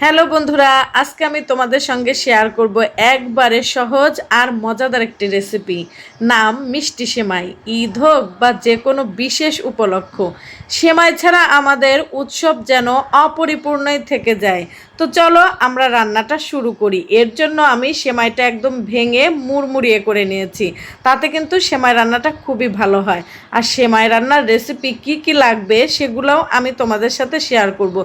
Hello বন্ধুরা, আজকে আমি তোমাদের সঙ্গে শেয়ার করব একবারে সহজ আর মজাদার একটি রেসিপি নাম মিষ্টি সেমাই। ঈদ হোক বা যে কোনো বিশেষ উপলক্ষ, সেমাই ছাড়া আমাদের উৎসব যেন অপরিপূর্ণই থেকে যায়। তো চলো আমরা রান্নাটা শুরু করি। এর জন্য আমি সেমাইটা একদম ভেঙে মুড়মুড়িয়ে করে নিয়েছি। তাতে কিন্তু সেমাই রান্নাটা খুবই ভালো হয়। আর সেমাই রান্নার রেসিপি কি কি লাগবে, সেগুলোও আমি তোমাদের সাথে শেয়ার করব।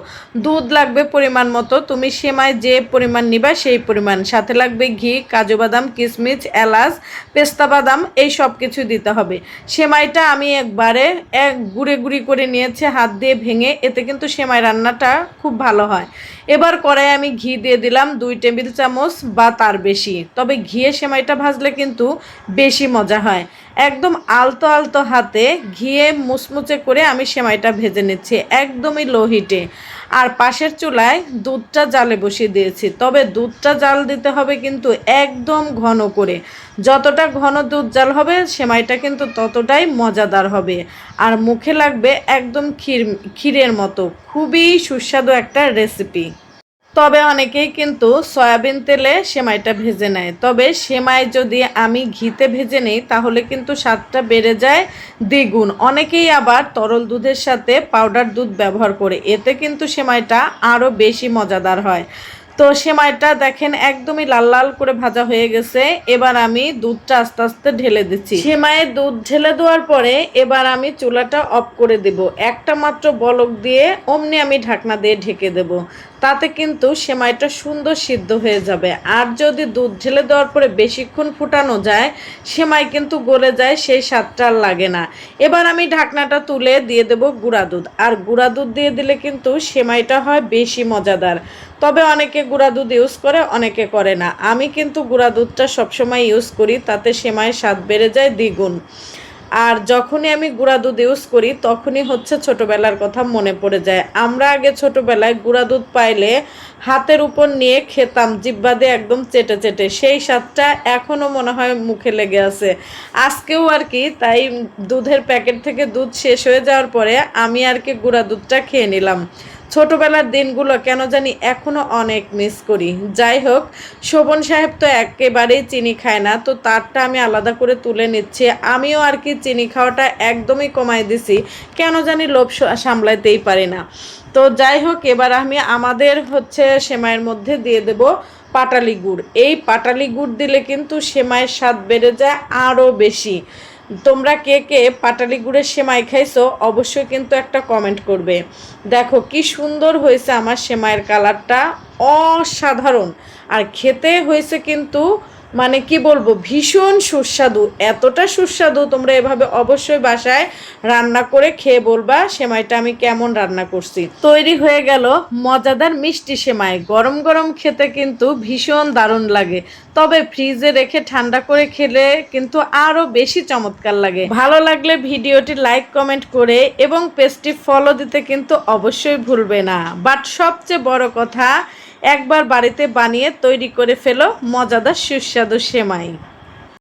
দুধ লাগবে পরিমাণ মতো তুমি সেমাই যে পরিমাণ নিবা সেই পরিমাণ। সাথে লাগবে ঘি, কাজু বাদাম কিশমিশ এলাচ, পেস্তা বাদাম, এই সব কিছু দিতে হবে। সেমাইটা আমি একবারে এক গুঁড়ে গুঁড়ি করে নিয়েছে, হাত দিয়ে ভেঙে। এতে কিন্তু সেমাই রান্নাটা খুব ভালো হয়। এবার কড়াই আমি ঘি দিয়ে দিলাম দুই টেবিল চামচ বা তার বেশি। তবে ঘিয়ে সেমাইটা ভাজলে কিন্তু বেশি মজা হয়। একদম আলতো আলতো হাতে ঘিয়ে মুচমুচে করে আমি সেমাইটা ভেজে নিচ্ছি, একদমই লো হিটে। আর পাশের চুলায় দুধটা জালে বসিয়ে দিয়েছি। তবে দুধটা জাল দিতে হবে কিন্তু একদম ঘন করে। যতটা ঘন দুধ জাল হবে, সেমাইটা কিন্তু ততটাই মজাদার হবে। আর মুখে লাগবে একদম ক্ষীর ক্ষীরের মতো। খুবই সুস্বাদু একটা রেসিপি। তবে অনেকেই কিন্তু সয়াবিন তেলে সেমাইটা ভেজে নেয়। তবে সেমাই যদি আমি ঘিতে ভেজে নেই, তাহলে কিন্তু স্বাদটা বেড়ে যায় দ্বিগুণ। অনেকেই আবার তরল দুধের সাথে পাউডার দুধ ব্যবহার করে, এতে কিন্তু সেমাইটা আরও বেশি মজাদার হয়। তো সেমাইটা দেখেন একদমই লাল লাল করে ভাজা হয়ে গেছে, এবার আমি দুধটা আস্তে আস্তে ঢেলে দিচ্ছি। সেমাইয়ের দুধ ঢেলে দেওয়ার পরে এবার আমি চুলাটা অফ করে দেব। একটা মাত্র বলক দিয়ে অমনি আমি ঢাকনা দিয়ে ঢেকে দেব। তাতে কিন্তু সেমাইটা সুন্দর সিদ্ধ হয়ে যাবে। আর যদি দুধ ঢেলে দেওয়ার পরে বেশিক্ষণ ফুটানো যায়, সেমাই কিন্তু গলে যায়, সেই স্বাদটা আর লাগে না। এবার আমি ঢাকনাটা তুলে দিয়ে দেব গুঁড়া দুধ। আর গুঁড়া দুধ দিয়ে দিলে কিন্তু সেমাইটা হয় বেশি মজাদার। তবে অনেকে গুঁড়া দুধ ইউজ করে, অনেকে করে না। আমি কিন্তু গুঁড়া দুধটা সবসময় ইউজ করি, তাতে সেমাইয়ের স্বাদ বেড়ে যায় দ্বিগুণ। আর যখনই আমি গুঁড়া দুধ ইউজ করি, তখনই হচ্ছে ছোটোবেলার কথা মনে পড়ে যায়। আমরা আগে ছোটোবেলায় গুঁড়া দুধ পাইলে হাতের উপর নিয়ে খেতাম, জিব্বা দিয়ে একদম চেটে চেটে। সেই স্বাদটা এখনও মনে হয় মুখে লেগে আছে। আজকেও আর কি, তাই দুধের প্যাকেট থেকে দুধ শেষ হয়ে যাওয়ার পরে আমি আর কি গুঁড়া দুধটা খেয়ে নিলাম। ছোটবেলার দিনগুলো কেন জানি এখনও অনেক মিস করি। যাই হোক, শোভন সাহেব তো একেবারেই চিনি খায় না, তো তারটা আমি আলাদা করে তুলে নিচ্ছি। আমিও আর কি চিনি খাওয়াটা একদমই কমাই দিছি, কেন জানি লোভ সামলাইতেই পারি না। তো যাই হোক, এবার আমি আমাদের হচ্ছে সেমাইয়ের মধ্যে দিয়ে দেব পাটালি গুড়। এই পাটালি গুড় দিলে কিন্তু সেমাইয়ের স্বাদ বেড়ে যায় আরও বেশি। তোমরা কে কে পাটালি গুড়ের সেমাই খাইছো, অবশ্যই কিন্তু একটা কমেন্ট করবে। দেখো, কি সুন্দর হয়েছে আমার সেমাইয়ের কালারটা অসাধারণ। আর খেতে হয়েছে কিন্তু মানে কি বলব, ভীষণ সুস্বাদু। এতটা সুস্বাদু তোমরা এভাবে অবশ্যই বাসায় রান্না করে খেয়ে বলবা, সেমাইটা আমি কেমন রান্না করছি। তৈরি হয়ে গেল মজাদার মিষ্টি সেমাই। গরম গরম খেতে কিন্তু ভীষণ দারুণ লাগে। তবে ফ্রিজে রেখে ঠান্ডা করে খেলে কিন্তু আরও বেশি চমৎকার লাগে। ভালো লাগলে ভিডিওটি লাইক, কমেন্ট করে এবং পেজটি ফলো দিতে কিন্তু অবশ্যই ভুলবে না। বাট সবচেয়ে বড় কথা একবার বাড়িতে বানিয়ে তৈরি করে ফেলো মজাদার সুস্বাদু সেমাই।